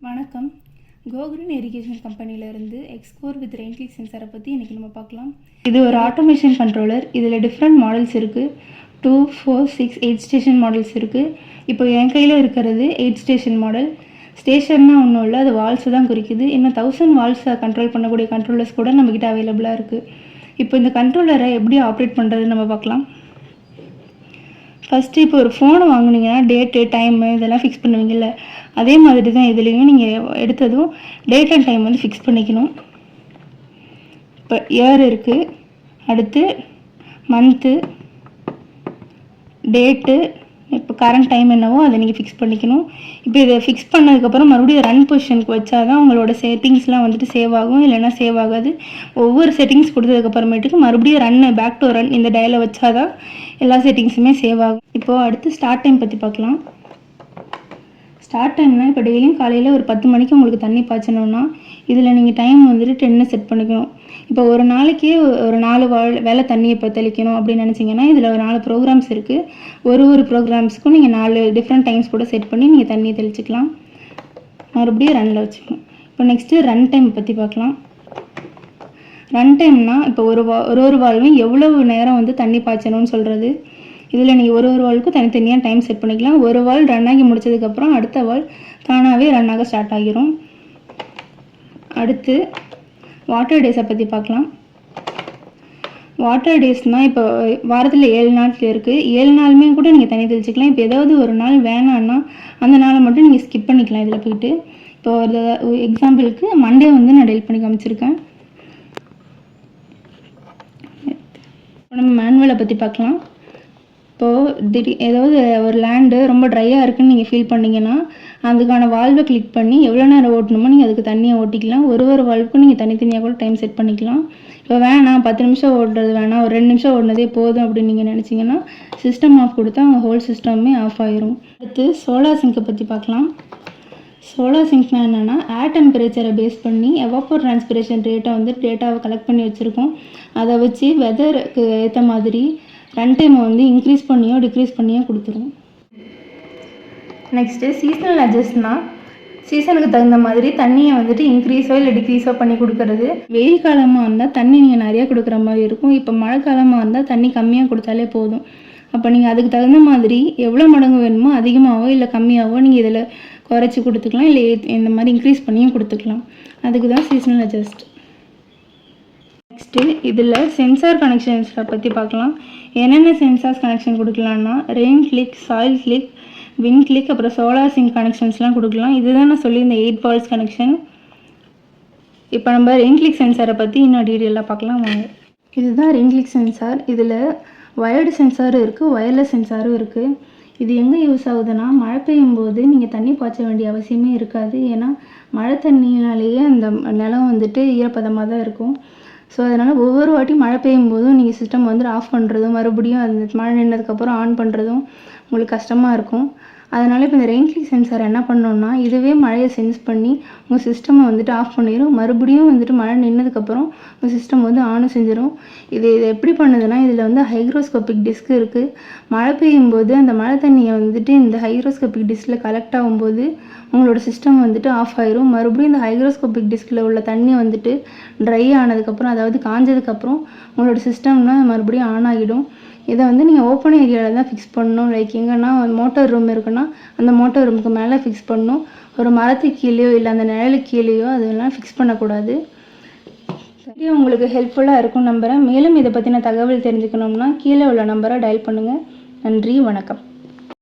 வணக்கம். கோகுரன் irrigation கம்பெனியிலேருந்து எக்ஸ்கோர் with ரெயின்க்ளிக் சென்சாரை பற்றி இன்றைக்கி நம்ம பார்க்கலாம். இது ஒரு ஆட்டோமேஷன் கண்ட்ரோலர் இதில் டிஃப்ரெண்ட் மாடல்ஸ் இருக்குது two four six eight station models இருக்குது இப்போ என் கையில் இருக்கிறது எயிட் ஸ்டேஷன் மாடல் ஸ்டேஷன்னா ஒன்றும் இல்லை அது வால்ஸை தான் குறிக்குது. இன்னும் தௌசண்ட் வால்ஸை கண்ட்ரோல் பண்ணக்கூடிய கண்ட்ரோலர்ஸ் கூட நம்மக்கிட்ட அவைலபிளாக இருக்குது இப்போ இந்த கண்ட்ரோலரை எப்படி ஆப்ரேட் பண்ணுறதுன்னு நம்ம பார்க்கலாம். ஃபஸ்ட்டு இப்போ ஒரு ஃபோனை வாங்குனீங்கன்னா டேட்டு டைமு இதெல்லாம் ஃபிக்ஸ் பண்ணுவீங்கல்ல? அதே மாதிரி தான் இதுலேயும் நீங்கள் எடுத்ததும் டேட் அண்ட் டைம் வந்து ஃபிக்ஸ் பண்ணிக்கணும். இப்போ இயர் இருக்குது அடுத்து மந்த்து டேட்டு இப்போ கரண்ட் டைம் என்னவோ அதை நீங்கள் ஃபிக்ஸ் பண்ணிக்கணும். இப்போ இதை ஃபிக்ஸ் பண்ணதுக்கப்புறம் மறுபடியும் ரன் பொசிஷனுக்கு வச்சா தான் உங்களோட செட்டிங்ஸ்லாம் வந்துட்டு சேவ் ஆகும். இல்லைன்னா சேவ் ஆகாது. ஒவ்வொரு செட்டிங்ஸ் கொடுத்ததுக்கப்புறமேட்டுக்கு மறுபடியும் ரன் பேக் டு ரன் இந்த டயலை வச்சா தான் எல்லா செட்டிங்ஸுமே சேவ் ஆகும். இப்போது அடுத்து ஸ்டார்ட் டைம் பற்றி பார்க்கலாம். ஸ்டார்ட் டைம்னா இப்போ டெய்லியும் காலையில் ஒரு பத்து மணிக்கு உங்களுக்கு தண்ணி பாய்ச்சணும்னா இதில் நீங்கள் டைம் வந்துட்டு டென்னு செட் பண்ணிக்கணும். இப்போ ஒரு நாளைக்கே ஒரு நாலு வா- வேலை தண்ணி இப்போ தெளிக்கணும் அப்படின்னு நினச்சிங்கன்னா இதில் ஒரு நாலு ப்ரோக்ராம்ஸ் இருக்குது ஒரு ஒரு ப்ரோக்ராம்ஸ்க்கும் நீங்கள் நாலு டிஃப்ரெண்ட் டைம்ஸ் கூட செட் பண்ணி நீங்கள் தண்ணி தெளிச்சிக்கலாம். மறுபடியும் ரன்னில் வச்சுக்கணும். இப்போ நெக்ஸ்ட்டு ரன் டைம் பற்றி பார்க்கலாம். ரன் டைம்னால் இப்போ ஒரு வா ஒரு ஒரு வால்வும் எவ்வளவு நேரம் வந்து தண்ணி பாய்ச்சணும்னு சொல்கிறது இதில் நீங்கள் ஒரு ஒரு வால்வுக்கும் தனித்தனியாக டைம் செட் பண்ணிக்கலாம். ஒரு வால் ரன் ஆகி முடிச்சதுக்கப்புறம் அடுத்த வால் தானாகவே ரன் ஆக ஸ்டார்ட் ஆகிரும். அடுத்து வாட்டர் டேஸை பற்றி பார்க்கலாம். வாட்டர் டேஸ்னால் இப்போ வாரத்தில் ஏழு நாள் இருக்குது ஏழு நாளுமே கூட நீங்கள் தண்ணி தெளிச்சிக்கலாம். இப்போ ஏதாவது ஒரு நாள் வேணான்னா அந்த நாளை மட்டும் நீங்கள் ஸ்கிப் பண்ணிக்கலாம் இதில் போயிட்டு. இப்போ ஒரு எக்ஸாம்பிளுக்கு மண்டே வந்து நான் டெலிட் பண்ணி காமிச்சிருக்கேன். இப்போ நம்ம மேனுவலை பற்றி பார்க்கலாம். இப்போது திடீர் ஏதாவது ஒரு லேண்டு ரொம்ப ட்ரையாக இருக்குன்னு நீங்கள் ஃபீல் பண்ணிங்கன்னா அதுக்கான வால்வை கிளிக் பண்ணி எவ்வளோ நேரம் ஓட்டணுமோ நீங்கள் அதுக்கு தண்ணியை ஓட்டிக்கலாம். ஒரு ஒரு வால்வுக்கும் நீங்கள் தனித்தனியாக கூட டைம் செட் பண்ணிக்கலாம். இப்போ வேணாம் பத்து நிமிஷம் ஓடுறது வேணாம் ஒரு ரெண்டு நிமிஷம் ஓடினதே போதும் அப்படின்னு நீங்கள் நினச்சிங்கன்னா சிஸ்டம் ஆஃப் கொடுத்தா அவங்க ஹோல் சிஸ்டமே ஆஃப் ஆயிரும். அடுத்து சோலார் சிங்கை பற்றி பார்க்கலாம். சோலார் சிங்க்னா என்னென்னா ஏர் டெம்பரேச்சரை பேஸ் பண்ணி எவாப்போர் டிரான்ஸ்பிரேஷன் ரேட்டை வந்து டேட்டாவை கலெக்ட் பண்ணி வச்சுருக்கோம். அதை வச்சு வெதருக்கு ஏற்ற மாதிரி ரன் டைமை வந்து இன்க்ரீஸ் பண்ணியோ டிக்ரீஸ் பண்ணியோ கொடுத்துரும். நெக்ஸ்ட்டு சீசனல் அட்ஜஸ்ட்னா சீசனுக்கு தகுந்த மாதிரி தண்ணியை வந்துட்டு இன்க்ரீஸோ இல்லை டிக்ரீஸோ பண்ணி கொடுக்கறது. வெயில் காலமாக இருந்தால் தண்ணி நீங்கள் நிறையா கொடுக்குற மாதிரி இருக்கும். இப்போ மழை காலமாக இருந்தால் தண்ணி கம்மியாக கொடுத்தாலே போதும். அப்போ நீங்கள் அதுக்கு தகுந்த மாதிரி எவ்வளோ மடங்கு வேணுமோ அதிகமாகவோ இல்லை கம்மியாகவோ நீங்கள் இதில் குறைச்சி கொடுத்துக்கலாம். இல்லை இந்த மாதிரி இன்க்ரீஸ் பண்ணியும் கொடுத்துக்கலாம். அதுக்கு தான் சீசனல் அட்ஜஸ்ட் நெக்ஸ்ட்டு இதில் சென்சார் கனெக்ஷன்ஸை பற்றி பார்க்கலாம். என்னென்ன sensors connection கொடுக்கலாம்னா rain click soil click wind click அப்புறம் சோலார் சிங்க் கனெக்ஷன்ஸ்லாம் கொடுக்கலாம். இதுதான் நான் சொல்லியிருந்த எயிட் பால்ஸ் கனெக்ஷன் இப்போ நம்ம ரெயின் கிளிக் சென்சாரை பற்றி இன்னும் டீட்டெயிலாக பார்க்கலாம் வாங்க. இதுதான் ரெயின் கிளிக் சென்சார் இதில் வயர்டு சென்சாரும் இருக்குது ஒயர்லெஸ் சென்சாரும் இருக்குது இது எங்கே யூஸ் ஆகுதுன்னா மழை பெய்யும் போது நீங்கள் தண்ணி பாய்ச்ச வேண்டிய அவசியமே இருக்காது. ஏன்னா மழை தண்ணினாலேயே அந்த நிலம் வந்துட்டு ஈரப்பதமாக தான் இருக்கும். ஸோ அதனால் ஒவ்வொரு வாட்டி மழை பெய்யும் போதும் நீங்கள் சிஸ்டம் வந்து ஆஃப் பண்ணுறதும் மறுபடியும் அந்த மழை நின்றதுக்கப்புறம் ஆன் பண்ணுறதும் உங்களுக்கு கஷ்டமாக இருக்கும். அதனால் இப்போ இந்த ரெயின் சென்சார் என்ன பண்ணோம்னா இதுவே மழையை சென்ஸ் பண்ணி உங்கள் சிஸ்டமை வந்துட்டு ஆஃப் பண்ணிடும் மறுபடியும் வந்துட்டு மழை நின்னதுக்கப்புறம் உங்கள் சிஸ்டம் வந்து ஆனும் செஞ்சிடும் இது இதை எப்படி பண்ணுதுன்னா இதில் வந்து ஹைக்ரோஸ்கோபிக் டிஸ்க் இருக்குது மழை பெய்யும் போது அந்த மழை தண்ணியை வந்துட்டு இந்த ஹைக்ரோஸ்கோபிக் டிஸ்கில் கலெக்ட் ஆகும்போது உங்களோட சிஸ்டம் வந்துட்டு ஆஃப் ஆயிரும். மறுபடியும் இந்த ஹைக்ரோஸ்கோபிக் டிஸ்கில் உள்ள தண்ணி வந்துட்டு ட்ரை ஆனதுக்கப்புறம் அதாவது காஞ்சதுக்கப்புறம் உங்களோட சிஸ்டம்னா மறுபடியும் ஆன் ஆகிடும். இதை வந்து நீங்கள் ஓப்பன் ஏரியாவில் தான் ஃபிக்ஸ் பண்ணணும். லைக் எங்கன்னா மோட்டார் ரூம் இருக்குன்னா அந்த மோட்டார் ரூமுக்கு மேலே ஃபிக்ஸ் பண்ணணும். ஒரு மரத்துக்கு கீழேயோ இல்லை அந்த நிழலுக்கு கீழேயோ அதெல்லாம் ஃபிக்ஸ் பண்ணக்கூடாது. சரி உங்களுக்கு ஹெல்ப்ஃபுல்லாக இருக்கும் நம்புகிறேன் மேலும் இதை பற்றின தகவல் தெரிஞ்சுக்கணும்னா கீழே உள்ள நம்பரை டயல் பண்ணுங்கள் நன்றி வணக்கம்.